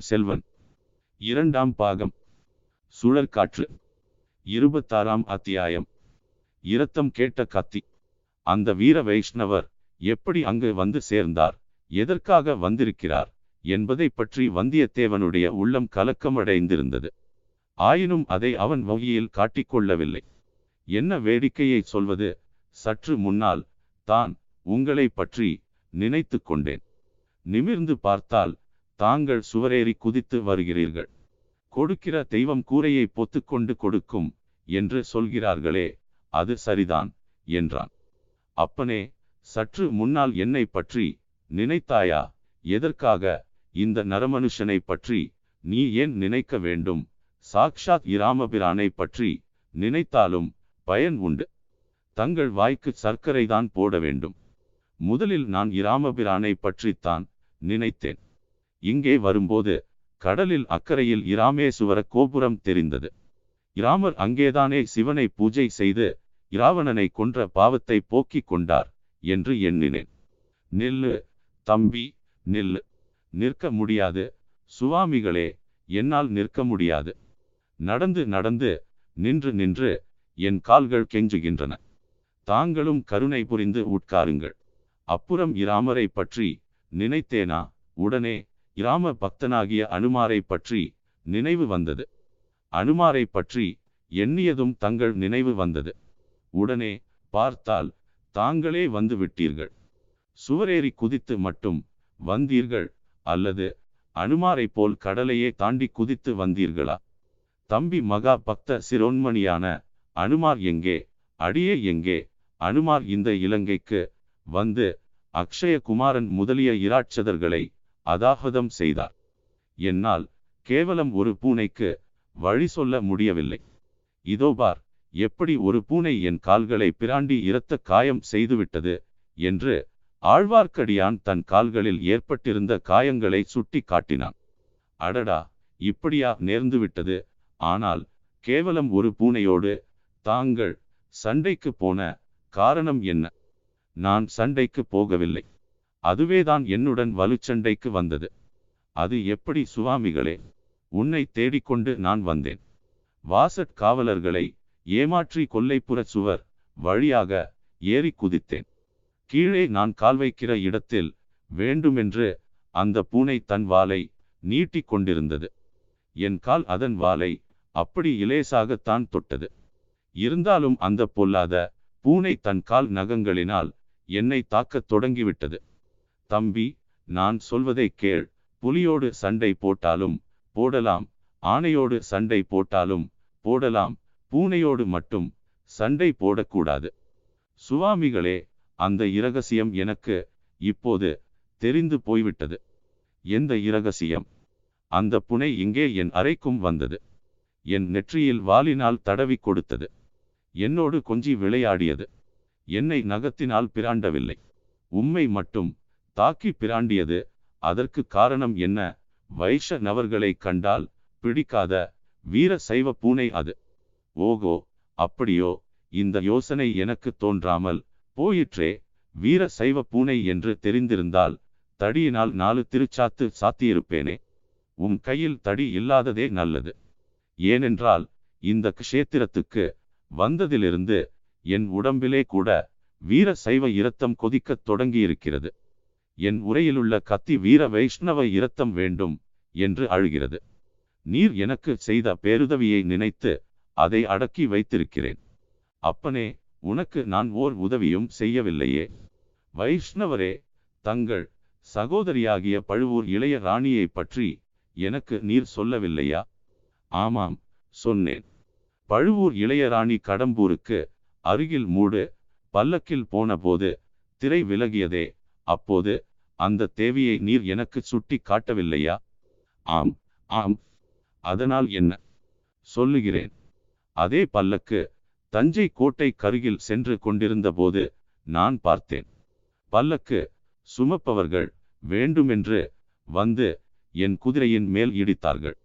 பொன்னியின் செல்வன். இரண்டாம் பாகம். சுழற்காற்று. இருபத்தாறாம் அத்தியாயம். இரத்தம் கேட்ட கத்தி. அந்த வீர வைஷ்ணவர் எப்படி அங்கு வந்து சேர்ந்தார்? எதற்காக வந்திருக்கிறார்? என்பதை பற்றி வந்தியத்தேவனுடைய உள்ளம் கலக்கமடைந்திருந்தது. ஆயினும் அதை அவன் வகையில் காட்டிக்கொள்ளவில்லை என்ன வேடிக்கையை சொல்வது? சற்று முன்னால் தான் உங்களை பற்றி நினைத்து கொண்டேன். நிமிர்ந்து பார்த்தால் தாங்கள் சுவரேறி குதித்து வருகிறீர்கள். கொடுக்கிற தெய்வம் கூரையை பொத்துக்கொண்டு கொடுக்கும் என்று சொல்கிறார்களே அது சரிதான் என்றான். அப்பனே சற்று முன்னால் என்னை பற்றி நினைத்தாயா? எதற்காக இந்த நரமனுஷனை பற்றி நீ ஏன் நினைக்க வேண்டும்? சாக்ஷாத் இராமபிரானை பற்றி நினைத்தாலும் பயன் உண்டு. தங்கள் வாய்க்கு சர்க்கரைதான் போட வேண்டும். முதலில் நான் இராமபிரானை பற்றித்தான் நினைத்தேன். இங்கே வரும்போது கடலில் அக்கறையில் இராமேசுவர கோபுரம் தெரிந்தது. இராமர் அங்கேதானே சிவனை பூஜை செய்து இராவணனை கொன்ற பாவத்தை போக்கிக் கொண்டார் என்று எண்ணினேன். நில்லு தம்பி நில்லு. நிற்க முடியாது. சுவாமிகளே என்னால் நிற்க முடியாது. நடந்து நடந்து நின்று நின்று என் கால்கள் கெஞ்சுகின்றன. தாங்களும் கருணை புரிந்து உட்காருங்கள். அப்புறம் இராமரை பற்றி நினைத்தேனா? உடனே இராம பக்தனாகிய அனுமாரை பற்றி நினைவு வந்தது. அனுமாரை பற்றி எண்ணியதும் தங்கள் நினைவு வந்தது. உடனே பார்த்தால் தாங்களே வந்து விட்டீர்கள். சுவரேறி குதித்து மட்டும் வந்தீர்கள் அல்லது அனுமாரை போல் கடலையே தாண்டி குதித்து வந்தீர்களா? தம்பி மகா பக்த சிரோன்மணியான அனுமார் எங்கே? அடியே எங்கே? அனுமார் இந்த இலங்கைக்கு வந்து அக்ஷய குமாரன் முதலிய இராட்சதர்களை அதாகதம் செய்தார். என்னால் கேவலம் ஒரு பூனைக்கு வழி சொல்ல முடியவில்லை. இதோ பார் எப்படி ஒரு பூனை என் கால்களை பிராண்டி இரத்த காயம் செய்துவிட்டது என்று ஆழ்வார்க்கடியான் தன் கால்களில் ஏற்பட்டிருந்த காயங்களை சுட்டி காட்டினான். அடடா இப்படியா நேர்ந்துவிட்டது. ஆனால் கேவலம் ஒரு பூனையோடு தாங்கள் சண்டைக்கு போன காரணம் என்ன? நான் சண்டைக்கு போகவில்லை. அதுவேதான் என்னுடன் வலுச்சண்டைக்கு வந்தது. அது எப்படி சுவாமிகளே? உன்னை தேடிக்கொண்டு நான் வந்தேன். வாசட் காவலர்களை ஏமாற்றி கொல்லைப்புற சுவர் வழியாக ஏறி குதித்தேன். கீழே நான் கால் வைக்கிற இடத்தில் வேண்டுமென்று அந்த பூனை தன் வாலை நீட்டி கொண்டிருந்தது. என் கால் அதன் வாலை அப்படி இலேசாகத்தான் தொட்டது. இருந்தாலும் அந்த பொல்லாத பூனை தன் கால் நகங்களினால் என்னை தாக்கத் தொடங்கிவிட்டது. தம்பி நான் சொல்வதை கேள். புலியோடு சண்டை போட்டாலும் போடலாம் ஆனையோடு சண்டை போட்டாலும் போடலாம் பூனையோடு மட்டும் சண்டை போடக்கூடாது. சுவாமிகளே அந்த இரகசியம் எனக்கு இப்போது தெரிந்து போய்விட்டது. எந்த இரகசியம்? அந்த புனை இங்கே என் அறைக்கும் வந்தது. என் நெற்றியில் வாலினால் தடவி கொடுத்தது. என்னோடு கொஞ்சி விளையாடியது. என்னை நகத்தினால் பிராண்டவில்லை. உம்மை மட்டும் தாக்கி பிராண்டியது. அதற்கு காரணம் என்ன? வைஷ நவர்களை கண்டால் பிடிக்காத வீர சைவ பூனை அது. ஓகோ அப்படியோ இந்த யோசனை எனக்கு தோன்றாமல் போயிற்றே. வீர சைவ பூனை என்று தெரிந்திருந்தால் தடியினால் நாலு திருச்சாத்து சாத்தியிருப்பேனே. உம் கையில் தடி இல்லாததே நல்லது. ஏனென்றால் இந்த க்ஷேத்திரத்துக்கு வந்ததிலிருந்து என் உடம்பிலே கூட வீர சைவ இரத்தம் கொதிக்கத் தொடங்கியிருக்கிறது. என் உரையிலுள்ள கத்தி வீர வைஷ்ணவ இரத்தம் வேண்டும் என்று அழுகிறது. நீர் எனக்கு செய்த பேருதவியை நினைத்து அதை அடக்கி வைத்திருக்கிறேன். அப்பனே உனக்கு நான் ஓர் உதவியும் செய்யவில்லையே. வைஷ்ணவரே தங்கள் சகோதரியாகிய பழுவூர் இளைய ராணியை பற்றி எனக்கு நீர் சொல்லவில்லையா? ஆமாம் சொன்னேன். பழுவூர் இளையராணி கடம்பூருக்கு அருகில் மூடு பல்லக்கில் போனபோது திரை விலகியதே அப்போது அந்த தேவியை நீர் எனக்கு சுட்டி காட்டவில்லையா? ஆம் ஆம். அதனால் என்ன? சொல்லுகிறேன். அதே பல்லக்கு தஞ்சை கோட்டை கருகில் சென்று கொண்டிருந்தபோது நான் பார்த்தேன். பல்லக்கு சுமப்பவர்கள் வேண்டுமென்று வந்து என் குதிரையின் மேல் இடித்தார்கள்.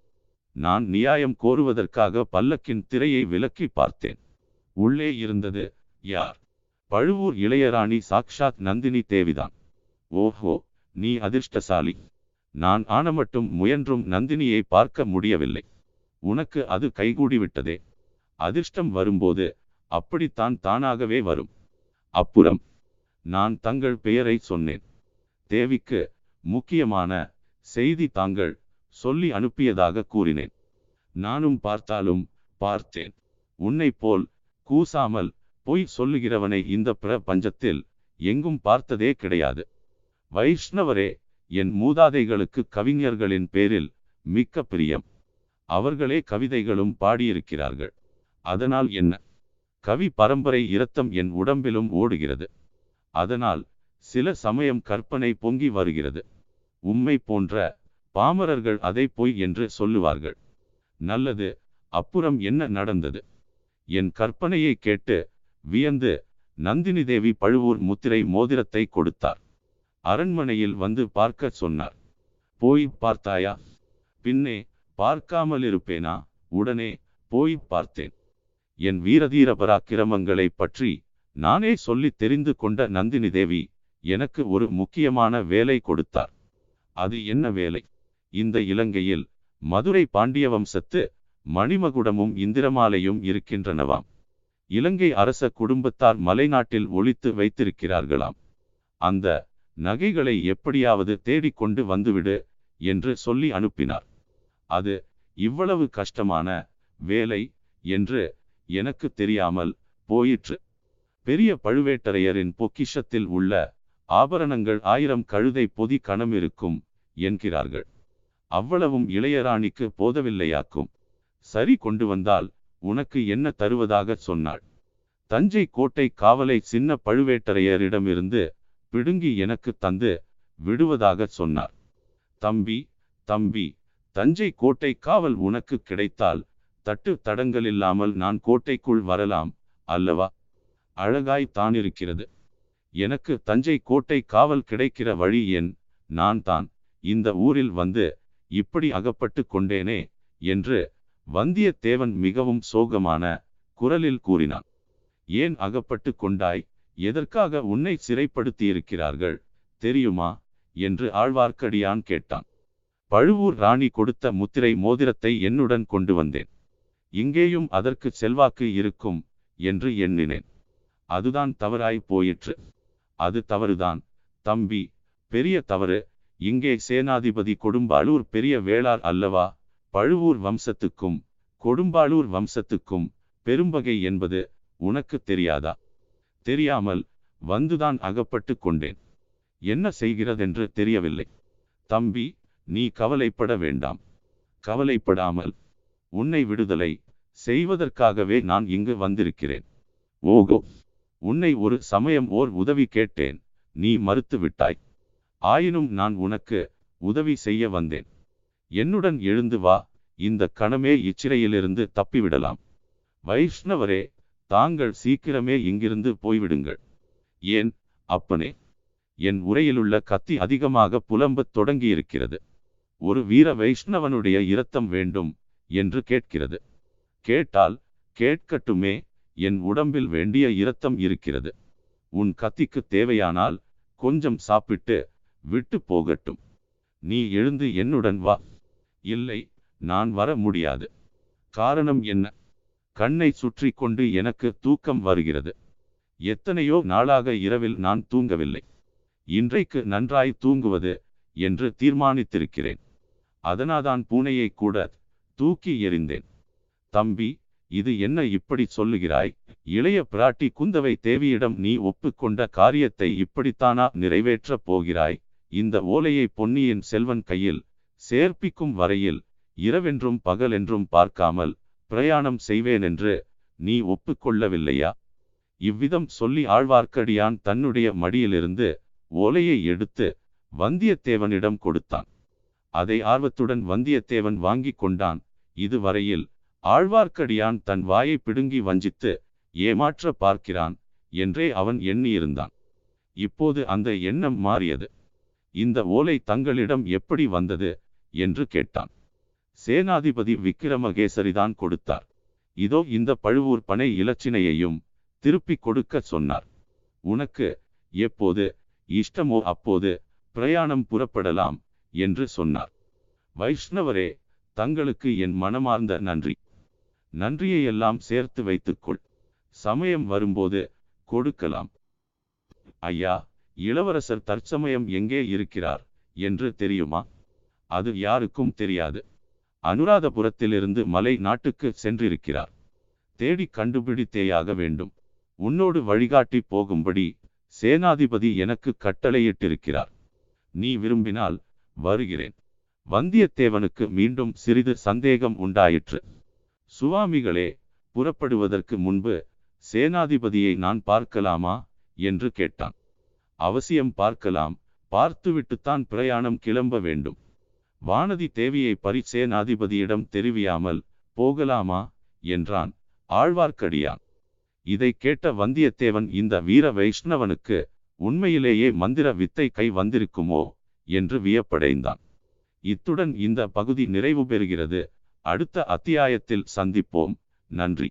நான் நியாயம் கோருவதற்காக பல்லக்கின் திரையை விலக்கி பார்த்தேன். உள்ளே இருந்தது யார்? பழுவூர் இளையராணி சாக்ஷாத் நந்தினி தேவிதான். ஓஹோ நீ அதிர்ஷ்டசாலி. நான் ஆனமட்டும் முயன்றும் நந்தினியை பார்க்க முடியவில்லை. உனக்கு அது கைகூடிவிட்டதே. அதிர்ஷ்டம் வரும்போது அப்படித்தான் தானாகவே வரும். அப்புறம் நான் தங்கள் பெயரை சொன்னேன். தேவிக்கு முக்கியமான செய்தி தாங்கள் சொல்லி அனுப்பியதாக கூறினேன். நானும் பார்த்தாலும் பார்த்தேன். உன்னை போல் கூசாமல் பொய் சொல்லுகிறவனை இந்த பிரபஞ்சத்தில் எங்கும் பார்த்ததே கிடையாது. வைஷ்ணவரே என் மூதாதைகளுக்கு கவிஞர்களின் பேரில் மிக்க பிரியம். அவர்களே கவிதைகளும் பாடியிருக்கிறார்கள். அதனால் என்ன? கவி பரம்பரை இரத்தம் என் உடம்பிலும் ஓடுகிறது. அதனால் சில சமயம் கற்பனை பொங்கி வருகிறது. உம்மை போன்ற பாமரர்கள் அதை பொய் என்று சொல்லுவார்கள். நல்லது அப்புறம் என்ன நடந்தது? என் கற்பனையை கேட்டு வியந்து நந்தினி தேவி பழுவூர் முத்திரை மோதிரத்தை கொடுத்தார். அரண்மனையில் வந்து பார்க்க சொன்னார். போய் பார்த்தாயா? பின்னே பார்க்காமல் இருப்பேனா உடனே போய் பார்த்தேன். என் வீரதீர பராக்கிரமங்களை பற்றி நானே சொல்லி தெரிந்து கொண்ட நந்தினி தேவி எனக்கு ஒரு முக்கியமான வேலை கொடுத்தார். அது என்ன வேலை? இந்த இலங்கையில் மதுரை பாண்டிய வம்சத்து மணிமகுடமும் இந்திரமாலையும் இருக்கின்றனவாம். இலங்கை அரச குடும்பத்தார் மலைநாட்டில் ஒழித்து வைத்திருக்கிறார்களாம். அந்த நகைகளை எப்படியாவது தேடிக்கொண்டு வந்துவிடு என்று சொல்லி அனுப்பினார். அது இவ்வளவு கஷ்டமான வேலை என்று எனக்கு தெரியாமல் போயிற்று. பெரிய பழுவேட்டரையரின் பொக்கிஷத்தில் உள்ள ஆபரணங்கள் ஆயிரம் கழுதை பொதி கணம் இருக்கும் என்கிறார்கள். அவ்வளவும் இளையராணிக்கு போதவில்லையாக்கும். சரி கொண்டு வந்தால் உனக்கு என்ன தருவதாக சொன்னாள். தஞ்சை கோட்டை காவலை சின்ன பழுவேட்டரையரிடமிருந்து பிடுங்கி எனக்கு தந்து விடுவதாக சொன்னார். தம்பி தம்பி தஞ்சை கோட்டை காவல் உனக்கு கிடைத்தால் தட்டு தடங்கலில்லாமல் நான் கோட்டைக்குள் வரலாம் அல்லவா? அழகாய் தானிருக்கிறது. எனக்கு தஞ்சை கோட்டை காவல் கிடைக்கிற வழி என் நான் தான். இந்த ஊரில் வந்து இப்படி அகப்பட்டு கொண்டேனே என்று வந்தியத்தேவன் மிகவும் சோகமான குரலில் கூறினான். ஏன் அகப்பட்டு கொண்டாய்? எதற்காக உன்னை சிறைப்படுத்தியிருக்கிறார்கள்? தெரியுமா? என்று ஆழ்வார்க்கடியான் கேட்டான். பழுவூர் ராணி கொடுத்த முத்திரை மோதிரத்தை என்னுடன் கொண்டு வந்தேன். இங்கேயும் அதற்கு செல்வாக்கு இருக்கும் என்று எண்ணினேன். அதுதான் தவறாய் போயிற்று. அது தவறுதான். தம்பி பெரிய தவறு. இங்கே சேனாதிபதி கொடும்பாளூர் பெரிய வேளார் அல்லவா? பழுவூர் வம்சத்துக்கும் கொடும்பாளூர் வம்சத்துக்கும் பெரும்பகை என்பது உனக்கு தெரியாதா? தெரியாமல் வந்துதான் அகப்பட்டு கொண்டேன். என்ன செய்கிறதென்று தெரியவில்லை. தம்பி நீ கவலைப்பட வேண்டாம். கவலைப்படாமல் உன்னை விடுதலை செய்வதற்காகவே நான் இங்கு வந்திருக்கிறேன். ஓகோ உன்னை ஒரு சமயம் ஓர் உதவி கேட்டேன். நீ மறுத்து விட்டாய் ஆயினும் நான் உனக்கு உதவி செய்ய வந்தேன். என்னுடன் எழுந்து வா. இந்த கணமே இச்சிறையிலிருந்து தப்பிவிடலாம். வைஷ்ணவரே தாங்கள் சீக்கிரமே இங்கிருந்து போய்விடுங்கள். ஏன்? அப்பனே என் உரையிலுள்ள கத்தி அதிகமாக புலம்பத் தொடங்கியிருக்கிறது. ஒரு வீர வைஷ்ணவனுடைய இரத்தம் வேண்டும் என்று கேட்கிறது. கேட்டால் கேட்கட்டுமே என் உடம்பில் வேண்டிய இரத்தம் இருக்கிறது. உன் கத்திக்கு தேவையானால் கொஞ்சம் சாப்பிட்டு விட்டு போகட்டும். நீ எழுந்து என்னுடன் வா. இல்லை நான் வர முடியாது. காரணம் என்ன? கண்ணை சுற்றி கொண்டு எனக்கு தூக்கம் வருகிறது. எத்தனையோ நாளாக இரவில் நான் தூங்கவில்லை. இன்றைக்கு நன்றாய் தூங்குவது என்று தீர்மானித்திருக்கிறேன். அதனாதான் பூனையை கூட தூக்கி எறிந்தேன். தம்பி இது என்ன இப்படி சொல்லுகிறாய்? இளைய பிராட்டி குந்தவை தேவியிடம் நீ ஒப்புக்கொண்ட காரியத்தை இப்படித்தானா நிறைவேற்றப் போகிறாய்? இந்த ஓலையை பொன்னியின் செல்வன் கையில் சேர்ப்பிக்கும் வரையில் இரவென்றும் பகலென்றும் பார்க்காமல் பிரயாணம் செய்வேனென்று நீ ஒப்புக்கொள்ளவில்லையா? இவ்விதம் சொல்லி ஆழ்வார்க்கடியான் தன்னுடைய மடியிலிருந்து ஓலையை எடுத்து வந்தியத்தேவனிடம் கொடுத்தான். அதை ஆர்வத்துடன் வந்தியத்தேவன் வாங்கி கொண்டான். இதுவரையில் ஆழ்வார்க்கடியான் தன் வாயை பிடுங்கி வஞ்சித்து ஏமாற்ற பார்க்கிறான் என்றே அவன் எண்ணியிருந்தான். இப்போது அந்த எண்ணம் மாறியது. இந்த ஓலை தங்களிடம் எப்படி வந்தது? என்று கேட்டான். சேனாதிபதி விக்கிரமகேசரிதான் கொடுத்தார். இதோ இந்த பழுவூர் பனை இலச்சினையையும் திருப்பிக் கொடுக்க சொன்னார். உனக்கு எப்போது இஷ்டமோ அப்போது பிரயாணம் புறப்படலாம் என்று சொன்னார். வைஷ்ணவரே தங்களுக்கு என் மனமார்ந்த நன்றி. நன்றியையெல்லாம் சேர்த்து வைத்துக்கொள். சமயம் வரும்போது கொடுக்கலாம். ஐயா இளவரசர் தற்சமயம் எங்கே இருக்கிறார் என்று தெரியுமா? அது யாருக்கும் தெரியாது. அனுராதபுரத்திலிருந்து மலை நாட்டுக்கு சென்றிருக்கிறார். தேடி கண்டுபிடித்தேயாக வேண்டும். உன்னோடு வழிகாட்டி போகும்படி சேனாதிபதி எனக்கு கட்டளையிட்டிருக்கிறார். நீ விரும்பினால் வருகிறேன். வந்தியத்தேவனுக்கு மீண்டும் சிறிது சந்தேகம் உண்டாயிற்று. சுவாமிகளே புறப்படுவதற்கு முன்பு சேனாதிபதியை நான் பார்க்கலாமா? என்று கேட்டான். அவசியம் பார்க்கலாம். பார்த்துவிட்டுத்தான் பிரயாணம் கிளம்ப வேண்டும். வானதி தேவியை பரிசேனாதிபதியிடம் தெரிவியாமல் போகலாமா? என்றான். ஆழ்வார்க்கடியான். இதை கேட்ட வந்தியத்தேவன் இந்த வீர வைஷ்ணவனுக்கு உண்மையிலேயே மந்திர வித்தை கை வந்திருக்குமோ? என்று வியப்படைந்தான். இத்துடன் இந்த பகுதி நிறைவு பெறுகிறது அடுத்த அத்தியாயத்தில் சந்திப்போம். நன்றி.